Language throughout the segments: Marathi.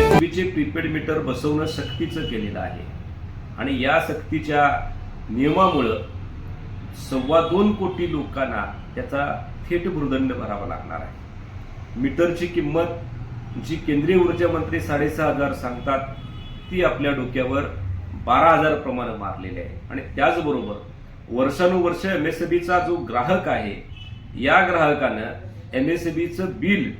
प्रीपेड मीटर बसवणं सक्तीचं केलेलं आहे. आणि या सक्तीच्या नियमामुळं सव्वा दोन कोटी लोकांना त्याचा थेट भूर्दंड भरावा लागणार आहे. मीटरची किंमत जी केंद्रीय ऊर्जा मंत्री साडेसहा हजार सांगतात ती आपल्या डोक्यावर बारा हजार प्रमाणे मारलेली आहे. आणि त्याचबरोबर वर्षानुवर्ष एम एस जो ग्राहक आहे या ग्राहकानं एम एस बिल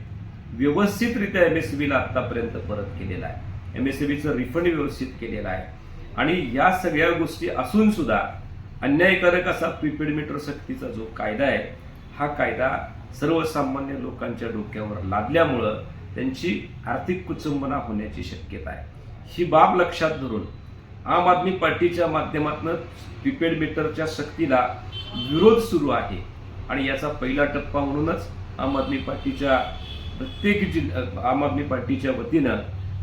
व्यवस्थितरित्या एम एस बीला आत्तापर्यंत परत केलेलं आहे. एम एस बीचं रिफंड व्यवस्थित केलेलं आहे. आणि या सगळ्या गोष्टी असून सुद्धा अन्यायकारक असा प्रीपेड मीटर सक्तीचा जो कायदा आहे हा कायदा सर्वसामान्य लोकांच्या डोक्यावर लादल्यामुळं त्यांची आर्थिक कुचंबना होण्याची शक्यता आहे. ही बाब लक्षात धरून आम आदमी पार्टीच्या माध्यमातून प्रीपेड मीटरच्या सक्तीला विरोध सुरू आहे. आणि याचा पहिला टप्पा म्हणूनच आम आदमी पार्टीच्या प्रत्येक जिल्हा आम आदमी पार्टीच्या वतीनं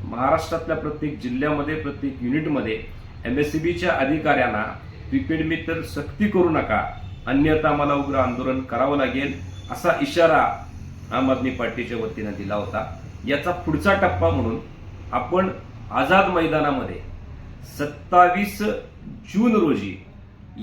महाराष्ट्रातल्या प्रत्येक जिल्ह्यामध्ये प्रत्येक युनिटमध्ये एम एस सी बीच्या अधिकाऱ्यांना प्रीपेड मीटर सक्ती करू नका. अन्यथा आम्हाला उग्र आंदोलन करावं लागेल असा इशारा आम आदमी पार्टीच्या वतीनं दिला होता. याचा पुढचा टप्पा म्हणून आपण आझाद मैदानामध्ये सत्तावीस जून रोजी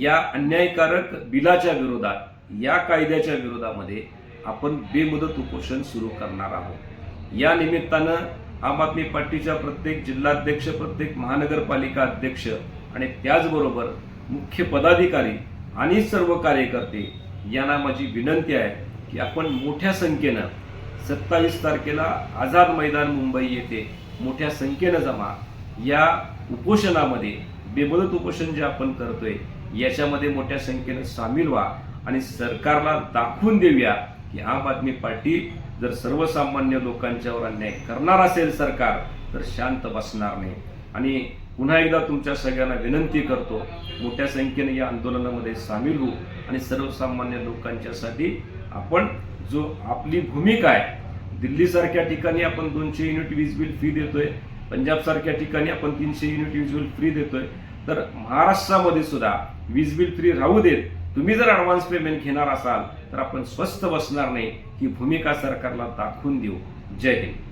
या अन्यायकारक बिलाच्या विरोधात या कायद्याच्या विरोधामध्ये आपण बेमुदत उपोषण सुरू करणार आहोत. या निमित्तानं आम आदमी पार्टीच्या प्रत्येक जिल्हाध्यक्ष प्रत्येक महानगरपालिका अध्यक्ष आणि त्याचबरोबर मुख्य पदाधिकारी आणि सर्व कार्यकर्ते यांना माझी विनंती आहे की आपण मोठ्या संख्येनं सत्तावीस तारखेला आझाद मैदान मुंबई येथे मोठ्या संख्येनं जमा या उपोषणामध्ये बेमदत उपोषण जे आपण करतोय याच्यामध्ये मोठ्या संख्येनं सामील व्हा आणि सरकारला दाखवून देऊया की आम आदमी पार्टी जर सर्वसामान्य लोकांच्यावर अन्याय करणार असेल सरकार तर शांत बसणार नाही. आणि पुन्हा एकदा तुमच्या सगळ्यांना विनंती करतो मोठ्या संख्येने या आंदोलनामध्ये सामील होऊ आणि सर्वसामान्य लोकांच्यासाठी आपण जो आपली भूमिका आहे दिल्लीसारख्या ठिकाणी आपण दोनशे युनिट वीज बिल फ्री देतोय पंजाबसारख्या ठिकाणी आपण तीनशे युनिट वीज बिल फ्री देतोय तर महाराष्ट्रामध्ये सुद्धा वीज बिल फ्री राहू देत तुम्ही जर ॲडव्हान्स पेमेंट घेणार असाल तर आपण स्वस्त बसणार नाही. ही भूमिका सरकारला दाखवून देऊ. जय हिंद.